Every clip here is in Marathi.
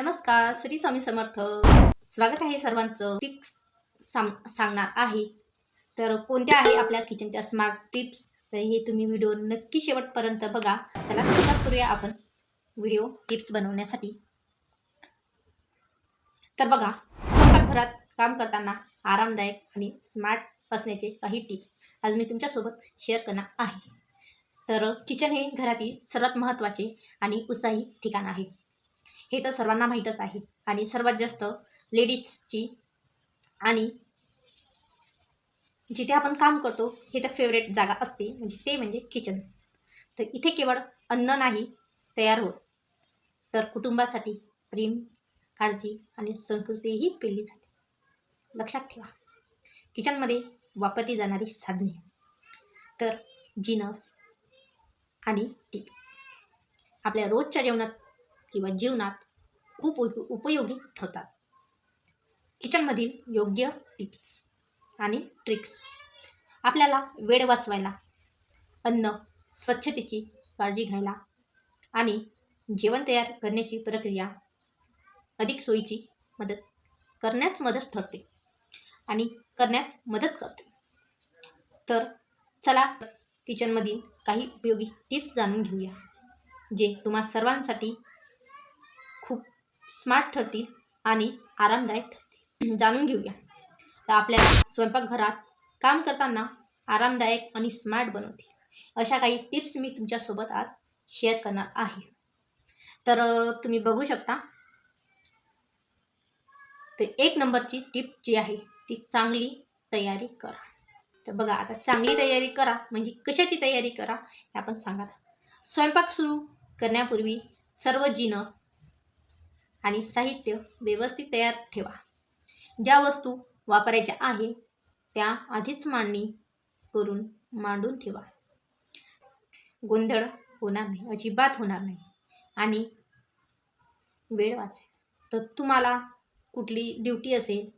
नमस्कार श्री स्वामी समर्थ. स्वागत आहे सर्वांचं. टिप्स सांगणार आहे. तर कोणत्या आहे आपल्या किचनच्या स्मार्ट टिप्स तर हे तुम्ही व्हिडिओ नक्की शेवटपर्यंत बघा. चला सुरुवात करूया आपण व्हिडिओ टिप्स बनवण्यासाठी. तर बघा स्वयंपाकघरात काम करताना आरामदायक आणि स्मार्ट असण्याचे काही टिप्स आज मी तुमच्यासोबत शेअर करणार आहे. तर किचन हे घरातील सर्वात महत्त्वाचे आणि उत्साही ठिकाण आहे. हे तर सर्वांना माहीतच आहे. आणि सर्वात जास्त लेडीजची आणि जिथे आपण काम करतो हे तर फेवरेट जागा असते म्हणजे ते म्हणजे किचन तर इथे केवळ अन्न नाही तयार होत. तर कुटुंबासाठी प्रेम काळजी आणि संस्कृतीही पेरली जाते लक्षात ठेवा. किचनमध्ये वापरली जाणारी साधने. तर जिनस आणि टिप्स. आपल्या रोजच्या जेवणात किंवा जीवनात खूप उप उपयोगी ठरतात. किचनमधील योग्य टिप्स आणि ट्रिक्स आपल्याला वेळ वाचवायला अन्न स्वच्छतेची काळजी घ्यायला आणि जेवण तयार करण्याची प्रक्रिया अधिक सोयीची मदत करण्यास मदत ठरते आणि करण्यास मदत करते. तर चला किचनमधील काही उपयोगी टिप्स जाणून घेऊया जे तुम्हा सर्वांसाठी स्मार्ट ठरतील आणि आरामदायक ठरतील. जाणून घेऊया. तर आपल्याला स्वयंपाकघरात काम करताना आरामदायक आणि स्मार्ट बनवतील. अशा काही टिप्स मी तुमच्यासोबत आज शेअर करणार आहे. तर तुम्ही बघू शकता. तर एक नंबरची टिप जी आहे ती चांगली तयारी करा. तर बघा आता चांगली तयारी करा म्हणजे कशाची तयारी करा हे आपण सांगा स्वयंपाक सुरू करण्यापूर्वी सर्व जिनस आणि साहित्य व्यवस्थित तयार ठेवा. ज्या वस्तू वापरायच्या आहे त्या आधीच मांडणी करून मांडून ठेवा. गोंधळ होणार नाही अजिबात होणार नाही. आणि वेळ वाचेल. तर तुम्हाला कुठली ड्युटी असेल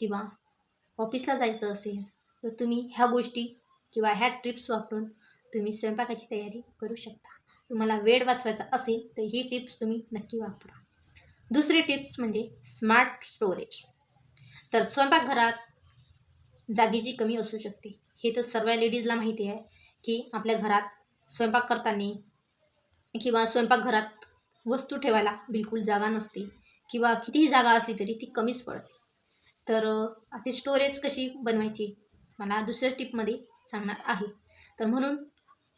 किंवा ऑफिसला जायचं असेल तर तुम्ही ह्या गोष्टी किंवा ह्या ट्रिप्स वापरून तुम्ही स्वयंपाकाची तयारी करू शकता. तुम्हाला वेळ वाचवायचा असेल तर ही टिप्स तुम्ही नक्की वापरा. दुसरी टिप्स म्हणजे स्मार्ट स्टोरेज. तर स्वयंपाकघरात जागेची कमी असू शकते. हे तर सर्व लेडीजला माहिती आहे की आपल्या घरात स्वयंपाक करताना किंवा स्वयंपाकघरात वस्तू ठेवायला बिलकुल जागा नसते किंवा कितीही जागा असली तरी ती कमीच पडते. तर ती स्टोरेज कशी बनवायची? मला दुसऱ्या टिपमध्ये सांगणार आहे. तर म्हणून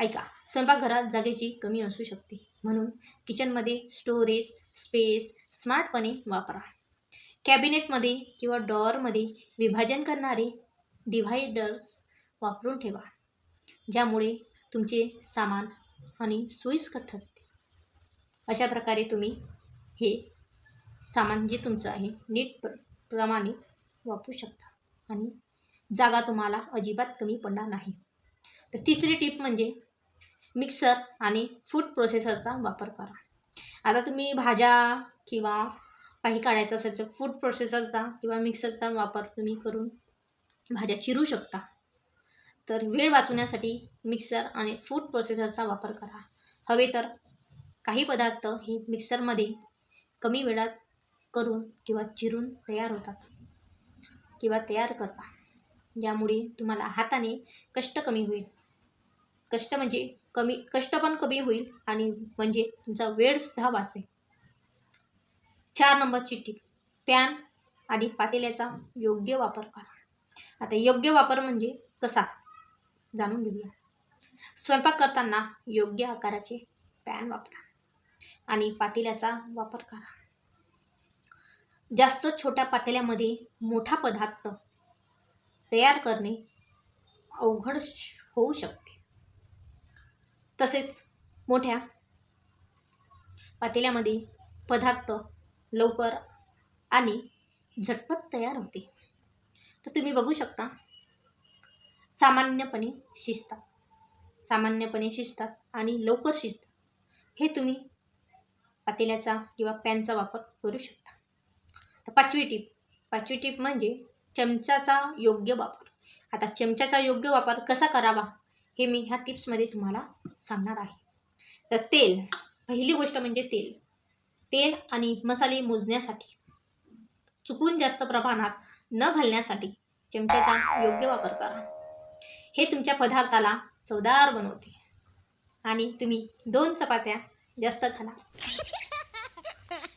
ऐका स्वयंपाकघरात जागेची कमी असू शकते. म्हणून किचनमध्ये स्टोरेज स्पेस स्मार्टपणे वापरा. कॅबिनेटमध्ये किंवा डॉअरमध्ये विभाजन करणारे डिव्हायडर्स वापरून ठेवा ज्यामुळे तुमचे सामान आणि सोयीस्कर ठरते. अशा प्रकारे तुम्ही हे सामान जे तुमचं आहे नीट प्र प्रमाणे वापरू शकता आणि जागा तुम्हाला अजिबात कमी पडणार नाही. तर तिसरी टीप म्हणजे मिक्सर आणि फूड प्रोसेसरचा वापर करा. आता तुम्ही भाज्या किंवा काही काढायचं असेल तर फूड प्रोसेसरचा किंवा मिक्सरचा वापर तुम्ही करून भाज्या चिरू शकता. तर वेळ वाचवण्यासाठी मिक्सर आणि फूड प्रोसेसरचा वापर करा. हवे तर काही पदार्थ हे मिक्सरमध्ये कमी वेळात करून किंवा चिरून तयार होतात किंवा तयार करता. ज्यामुळे तुम्हाला हाताने कष्ट कमी होईल. कष्ट म्हणजे कमी कष्ट पण कमी होईल आणि म्हणजे तुमचा वेळसुद्धा वाचेल. चार नंबर चिठ्ठी. पॅन आणि पातेल्याचा योग्य वापर करा. आता योग्य वापर म्हणजे कसा? जाणून घेऊया. स्वयंपाक करताना योग्य आकाराचे पॅन वापरा आणि पातेल्याचा वापर करा. जास्त छोट्या पातेल्यामध्ये मोठा पदार्थ तयार करणे अवघड श- होऊ शकते. तसेच मोठ्या पातेल्यामध्ये पदार्थ लवकर आणि झटपट तयार होते. तर तुम्ही बघू शकता सामान्यपणे शिजतात. सामान्यपणे शिजतात आणि लवकर शिजतात. हे तुम्ही पातेल्याचा किंवा पॅनचा वापर करू शकता. तर पाचवी टीप. पाचवी टीप म्हणजे चमचाचा योग्य वापर. आता चमच्याचा योग्य वापर कसा करावा? हे मी ह्या टिप्समध्ये तुम्हाला सांगणार आहे. तर तेल पहिली गोष्ट म्हणजे तेल. तेल आणि मसाले मोजण्यासाठी चुकून जास्त प्रमाणात न घालण्यासाठी चमच्याचा योग्य वापर करा. हे तुमच्या पदार्थाला चवदार बनवते आणि तुम्ही दोन चपात्या जास्त खाणार.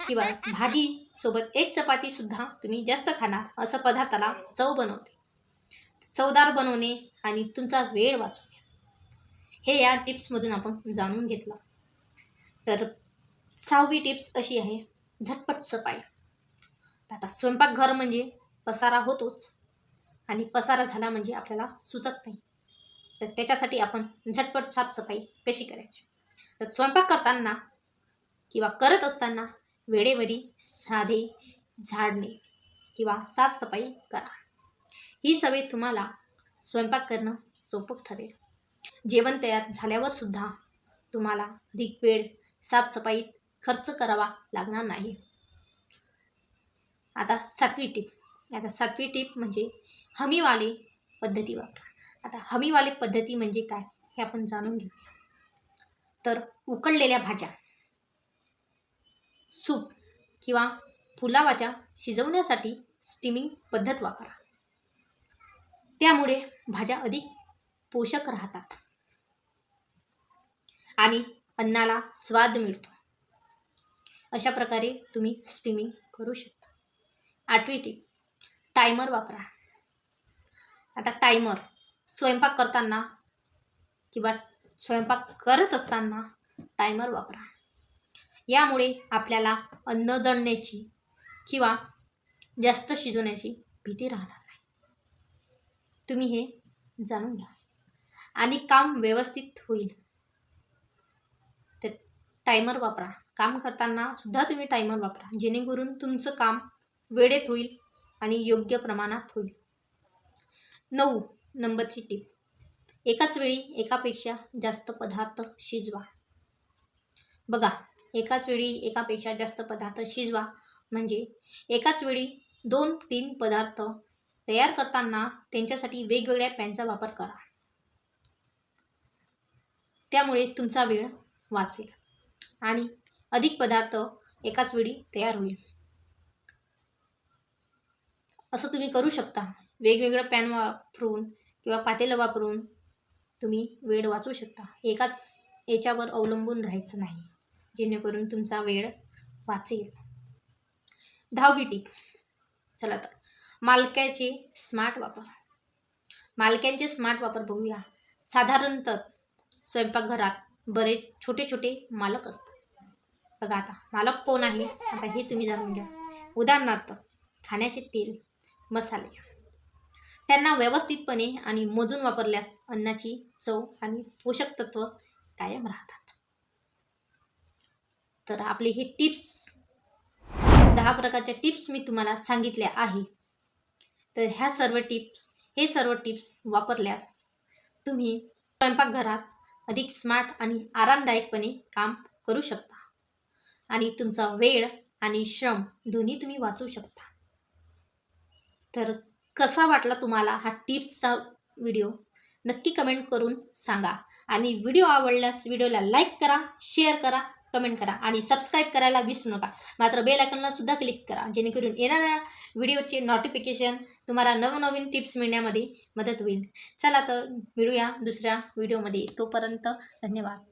किंवा भाजी सोबत एक चपाती सुद्धा तुम्ही जास्त खाणार असं पदार्थाला चव बनवते. चवदार बनवणे आणि तुमचा वेळ वाचवणे हे या टिप्समधून आपण जाणून घेतलं. तर सहावी टिप्स अशी आहे झटपट सफाई. आता स्वयंपाकघर म्हणजे पसारा होतोच आणि पसारा झाला म्हणजे आपल्याला सुचत नाही. तर त्याच्यासाठी आपण झटपट साफसफाई कशी करायची? तर स्वयंपाक करताना किंवा करत असताना वेळेवरी साधे झाडणे किंवा साफसफाई करा. ही सवय तुम्हाला स्वयंपाक करणं सोपं ठरेल. जेवण तयार झाल्यावर सुद्धा तुम्हाला अधिक वेळ साफसफाईत खर्च करावा लागणार नाही. आता सातवी टीप. आता सातवी टीप म्हणजे हमीवाले पद्धती वापरा. आता हमीवाले पद्धती म्हणजे काय हे आपण जाणून घेऊया. तर उकडलेल्या भाज्या सूप किंवा पुलावाच्या शिजवण्यासाठी स्टीमिंग पद्धत वापरा. त्यामुळे भाज्या अधिक पोषक राहतात. आणि अन्नाला स्वाद मिळतो. अशा प्रकारे तुम्ही स्विमिंग करू शकता. आठवी टीप टायमर वापरा. आता टायमर स्वयंपाक करताना किंवा स्वयंपाक करत असताना टायमर वापरा. यामुळे आपल्याला अन्न जळण्याची किंवा जास्त शिजवण्याची भीती राहणार नाही. तुम्ही हे जाणून घ्या. आणि काम व्यवस्थित होईल. तर टायमर वापरा. काम करताना सुद्धा तुम्ही टायमर वापरा. जेणेकरून तुमचं काम वेळेत होईल आणि योग्य प्रमाणात होईल. नऊ. नंबरची टीप. एकाच वेळी एकापेक्षा जास्त पदार्थ शिजवा. बघा एकाच वेळी एकापेक्षा जास्त पदार्थ शिजवा म्हणजे एकाच वेळी दोन तीन पदार्थ तयार करताना त्यांच्यासाठी वेगवेगळ्या पॅनचा वापर करा. त्यामुळे तुमचा वेळ वाचेल. आणि अधिक पदार्थ एकाच वेळी तयार होईल. असं तुम्ही करू शकता. वेगवेगळं पॅन वापरून किंवा पातेलं वापरून तुम्ही वेळ वाचवू शकता. एकाच याच्यावर अवलंबून राहायचं नाही जेणेकरून तुमचा वेळ वाचेल. दहावी टीप. चला तर मालक्याचे स्मार्ट वापर. मालक्यांचे स्मार्ट वापर बघूया. साधारणतः स्वयंपाकघरात बरेच छोटे छोटे मालक असतात. बघा आता मालक कोण आहे? आता हे तुम्ही जाणून घ्या. उदाहरणार्थ खाण्याचे तेल मसाले. त्यांना व्यवस्थितपणे आणि मोजून वापरल्यास अन्नाची चव आणि पोषक तत्व कायम राहतात. तर आपले हे टिप्स दहा प्रकारच्या टिप्स मी तुम्हाला सांगितल्या आहे. तर ह्या सर्व टिप्स हे सर्व टिप्स वापरल्यास तुम्ही स्वयंपाकघरात अधिक स्मार्ट आणि आरामदायकपणे काम करू शकता. आणि तुमचा वेळ आणि श्रम दोन्ही तुम्ही वाचू शकता. तर कसा वाटला तुम्हाला हा टिप्सचा व्हिडिओ? नक्की कमेंट करून सांगा. आणि व्हिडिओ आवडल्यास व्हिडिओला लाईक करा शेअर करा कमेंट करा आणि सबस्क्राईब करायला विसरू नका. मात्र बेल आयकॉनला सुद्धा क्लिक करा जेणेकरून येणाऱ्या व्हिडिओचे नोटिफिकेशन तुम्हाला नवनवीन टिप्स मिळण्यामध्ये मदत होईल. चला तर मिळूया दुसऱ्या व्हिडिओमध्ये तोपर्यंत धन्यवाद.